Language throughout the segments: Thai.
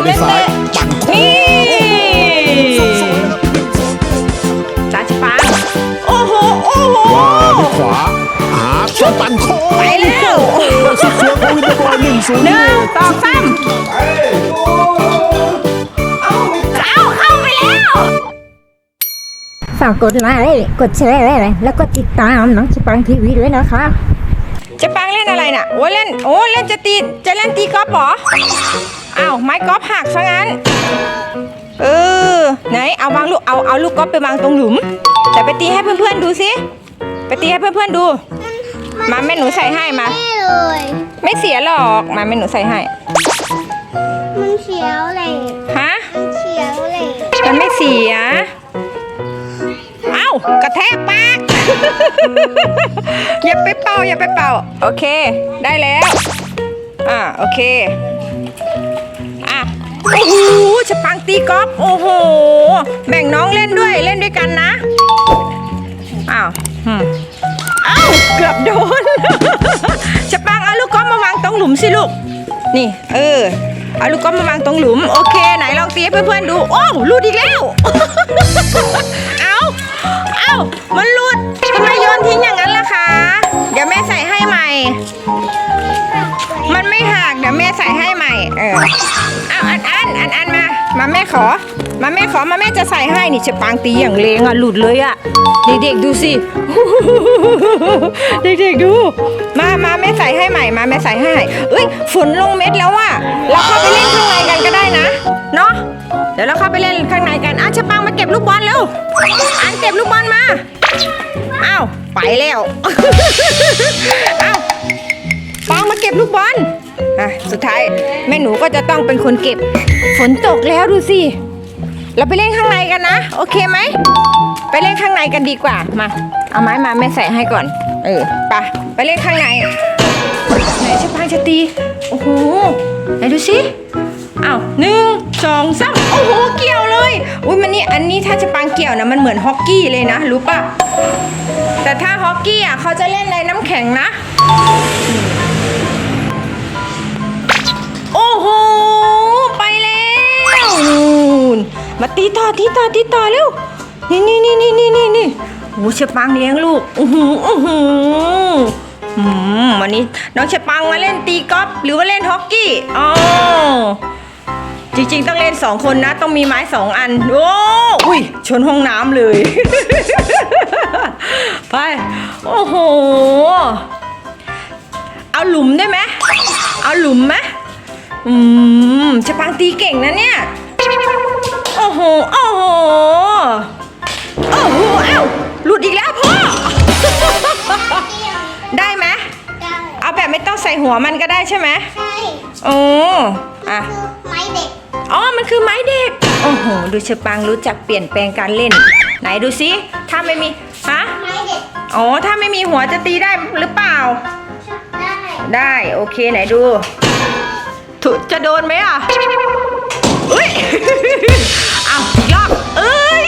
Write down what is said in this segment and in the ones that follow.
โยนไปไม่ซ้ายเตะปั่นโค้นี่งสวยๆนะครับจ้าชิปังโอ้โห โอ้โหว่าวขวาหาช่วยปั่นโค้งไปแล้วโอ้โหสุดสวยของวินเตอร์บอยหนึ่งศูนย์หนึ่งสองสามเอาเข้าไปแล้วฝากกดไลค์กดแชร์แล้วก็ติดตามน้องสปังทีวีด้วยนะคะจะปังเล่นอะไรน่ะ โอ้เล่น โอ้เล่นจะตี จะเล่นตีกอล์ฟเหรอ อ้าวไม้กอล์ฟหักซะงั้น เออไหนเอาวางลูกเอาเอาลูกกอล์ฟไปวางตรงหลุม แต่ไปตีให้เพื่อนๆดูสิไปตีให้เพื่อนๆดู มาแม่หนูใส่ให้มา ไม่เลย ไม่เสียหรอกมาแม่หนูใส่ให้ มันเขียวเลยฮะมันเขียวเลยมันไม่เสียเอ้ากระแทกปากอย่าไปเป่าอย่าไปเป่า โอเค ได้แล้ว อ่าโอเคอะ โอ้โหจะปังตีกอล์ฟโอ้โห แบ่งน้องเล่นด้วยเล่นด้วยกันนะ อ้าวอืมอ้าวเกือบโดนจะปังเอาลูกกอล์ฟมาวางตรงหลุมสิลูก นี่ เออ เอาลูกกอล์ฟมาวางตรงหลุม โอเค ไหนลองตีให้เพื่อนๆดู โอ้หลุดอีกแล้ว เอาเอามันหลุดทำไมโยนทิ้งอย่างนั้นล่ะคะ เดี๋ยวแม่ใส่ให้ใหม่ มันไม่หักเดี๋ยวแม่ใส่ให้ใหม่ เออ มาแม่ขอ มาแม่ขอ มาแม่จะใส่ให้นี่จะปางตีอย่างเลงอะหลุดเลยอะ เด็กๆดูสิ เด็กๆดู มามาแม่ใส่ให้ใหม่ มาแม่ใส่ให้ เอ้ยฝนลงเม็ดแล้วอะ เราเข้าไปเล่นข้างในกันก็ได้นะ เนาะ เดี๋ยวเราเข้าไปเล่นข้างในกันอะเชปังมาเก็บลูกบอลเร็ว อันเก็บลูกบอลมา อ้าวไปแล้ว อ้าวปางมาเก็บลูกบอล อะสุดท้ายแม่หนูก็จะต้องเป็นคนเก็บ ฝนตกแล้วดูสิ เราไปเล่นข้างในกันนะ โอเคไหม ไปเล่นข้างในกันดีกว่า มา เอาไม้มาแม่ใส่ให้ก่อน เออไปไปเล่นข้างใน ไหนชะพังจะตี โอ้โห ไหนดูสิอ้าวหนึ่งสองสามโอ้โห เกี่ยวเลย อุ้ยมันนี่อันนี้ถ้าจะปังเกี่ยวนะมันเหมือนฮอกกี้เลยนะ รู้ปะแต่ถ้าฮอกกี้อะเขาจะเล่นในน้ำแข็งนะ มาตีต่อตีต่อตีต่อเร็วนี่นี่นี่นี่นี่นี่นี่โอ้เชปังเลี้ยงลูกอือหืออือหืออืมวันนี้น้องเชปังมาเล่นตีกอล์ฟหรือว่าเล่นฮอกกี้อ๋อจริงๆ ต้องเล่นสองคนนะ ต้องมีไม้สองอัน โอ้อุ้ยชนห้องน้ำเลย ไป โอ้โห เอาหลุมได้ไหมเอาหลุมไหมอืมเชปังตีเก่งนะเนี่ย ห โอ้โห โอ้โหเอ้าหลุดอีกแล้วพ่อ ได้ไหมได้เอาแบบไม่ต้องใส่หัวมันก็ได้ใช่ไหมใช่โอ้อะ คือไม้เด็กอ๋อ มันคือไม้เด็ก โอ้โห ดูชะปังรู้จักเปลี่ยนแปลงการเล่น ไหนดูซิ ถ้าไม่มี ฮะ ไม้เด็กอ๋อ ถ้าไม่มีหัวจะตีได้หรือเปล่า ได้ได้ โอเค ไหนดูถูจะโดนไหมอะเอ้ยเอาอีกรอบเอ้ย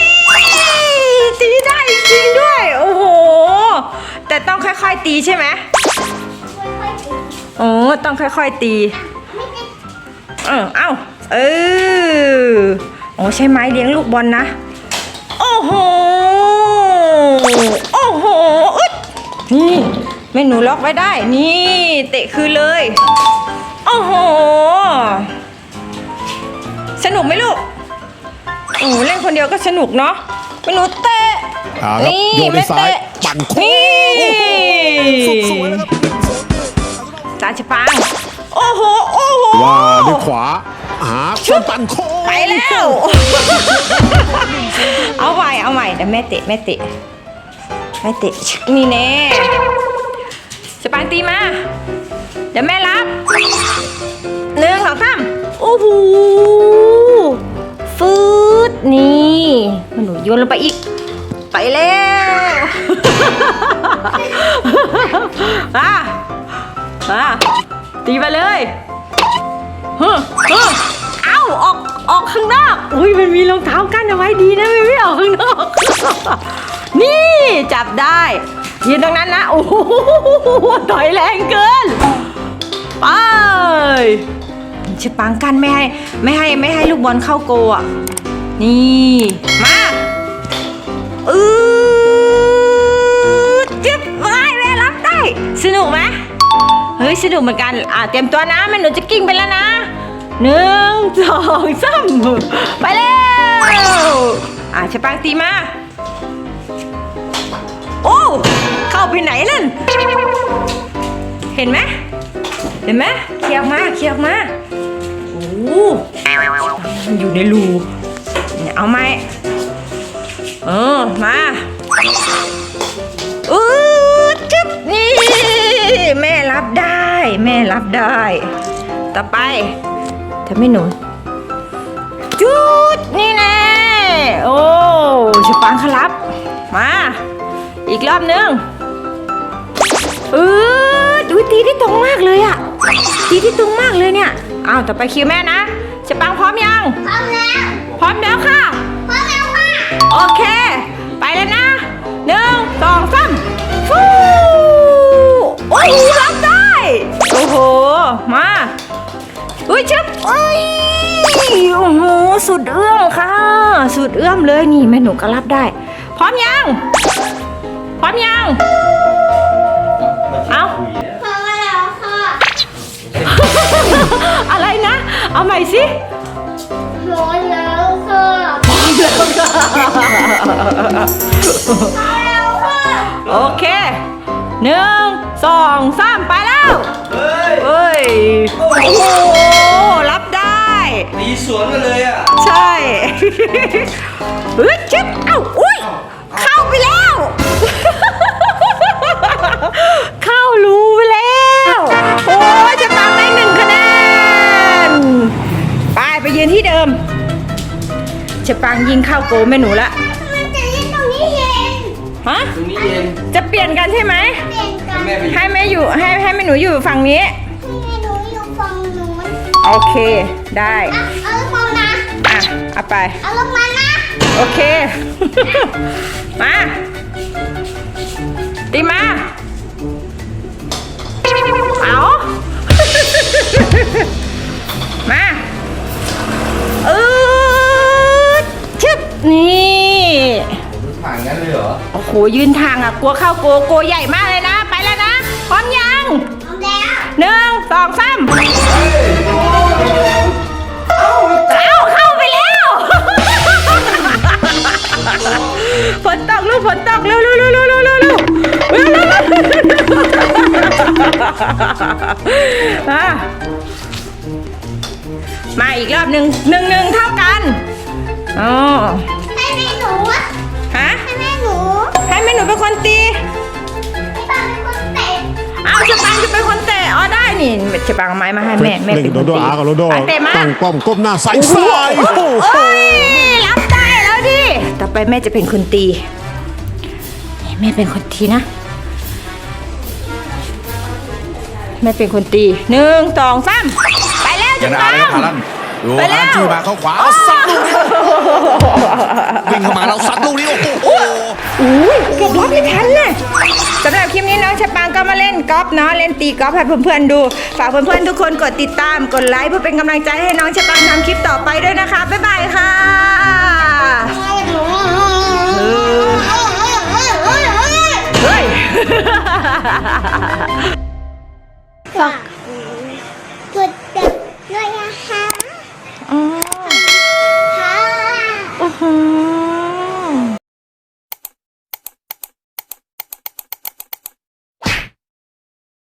ตีได้จริงด้วย โอ้โห แต่ต้องค่อยๆตีใช่ไหมค่อยๆตีโอ้ต้องค่อยๆตีเออเอ้า เออโอ้ใช้ไม้เลี้ยงลูกบอลนะ โอ้โห โอ้โหอึดนี่แม่หนูล็อกไว้ได้ นี่ เตะคืนเลย โอ้โห สนุกไหมลูก โอ้เล่นคนเดียวก็สนุกเนาะแม่หนูเตะเอาครับนี่โยนไปแม่ซ้ายเตะปั่นโค้นี่งสุดสวยนะครับจานชะปังโอ้โหโอ้โหว่าด้วยขวาหาช่วยปั่นโค้งไปแล้ว เอาใหม่เอาใหม่เดี๋ยวแม่เตะแม่เตะแม่เตะชึกนี่แน่สปานตีมาเดี๋ยวแม่รับหนึ่งสองสามโอ้โห โยนลงไปอีก ไปแล้วอะอะตีไปเลยเฮ้อเฮ้อเอ้าออกออกข้างนอก อุ้ยมันมีรองเท้ากั้นเอาไว้ดีนะมันไม่ออกข้างนอก นี่จับได้ยืนตรงนั้นนะ โอ้โหถอยแรงเกิน ไปชชะปังกันไม่ให้ ไม่ให้ไม่ให้ลูกบอลเข้าโกอะ นี่ มา อือจิ๊บว้ายแม่รับได้ สนุกไหมเฮ้ยสนุกเหมือนกัน อะเตรียมตัวนะแม่หนูจะกิ้งไปแล้วนะหนึ่งสองสามไปแล้วอะชะปังตีมา โอ้เข้าไปไหนนั่นเห็นไหมเห็นไหมเคียร์ออกมาเคียร์ออกมาโอ้อยู่ในรูเอาไหม เออ มาอือจึ๊บนี่ แม่รับได้ แม่รับได้ ต่อไปทำให้หนูจุดนี่แน่โอ้ชปังครับ มา อีกรอบนึงเออดูตีที่ตรงมากเลยอะตีที่ตรงมากเลยเนี่ยอ้าวต่อไปคิวแม่นะจะปังพร้อมยัง พร้อมแล้ว พร้อมแล้วค่ะ เค ไปแล้วนะหนึ่งสองสามฟูโอ้ยรับได้ โอ้โห มาอุ้ยชึบเอ้ยโอ้โหสุดเอื้อมค่ะ สุดเอื้อมเลยนี่แม่หนูก็รับได้ พร้อมยัง พร้อมยัง เอาพร้อมแล้วค่ะ อะไรนะ เอาใหม่สิ โอเคหนึ่งสองสามไปแล้วเฮ้ยเฮ้ย โอ้โห รับได้ ตีสวนกันเลยอะใช่เฮ้ยชิบเอ้าอุ้ย เข้าไปแล้ว เข้ารูไปแล้ว โอ้ยจะตังได้หนึ่งคะแนน ไปไปยืนที่เดิม จะปังยิงเข้าโกแม่หนูละมันจะ ฮะตรงนี้เย็นจะเปลี่ยนกันใช่ไหมเปลี่ยนกันแม่ไปอยู่ให้แม่อยู่ให้ให้แม่หนูอยู่ฝั่งนี้ให้หนูอยู่ฝั่งนู้นโอเคได้อะเอาลูกบอลนะอะเอาไป เอาลูกบอลนะโอเค มาตีมาเอา โหยืนทางอะกลัวเข้าโกโกใหญ่มากเลยนะ ไปแล้วนะพร้อมยังพร้อมแล้วหนึ่งสองสามเอาเข้าไปแล้วฝนตกลูกฝนตกเร็วเร็วเร็วเร็วเร็วเร็วเร็วมาอีกรอบหนึ่งหนึ่งหนึ่งเท่ากันอ๋อให้หนูฮะ ให้แม่หนูให้แม่หนูเป็นคนตีให้ป้าเป็นคนเตะเอาจะปังจะเป็นคนเตะอ๋อได้นี่จะปังเอาไม้มาให้แม่แม่เล่นเป็กันบคโดนโดตีอากับโดโดปังเตะมาตั้งป้อมก้มหน้าใส่ซ้ายโอ้โหเอ้ยรับได้แล้วดิต่อไปแม่จะเป็นคนตีแม่เป็นคนตีนะ แม่เป็นคนตีหนึ่งสองสามไปแล้วยัจะงปัอะไรงครับพาลันดูไปพาแล้ลันวจี้มาเข้าขวาเอาซัดลูกนี้วิ่งเข้ามาเราซัดลูกนี้โอ้โห อุ้ยเกือบรับไม่ทันเลยสำหรับคลิปนี้น้องชะปางก็มาเล่นกอล์ฟเนาะเล่นตีกอล์ฟให้เพื่อนๆดู ฝากเพื่อนๆทุกคนกดติดตามกดไลค์เพื่อเป็นกำลังใจให้น้องชะปางทำคลิปต่อไปด้วยนะคะ บ๊ายบายค่ะให้หนูเฮ้ย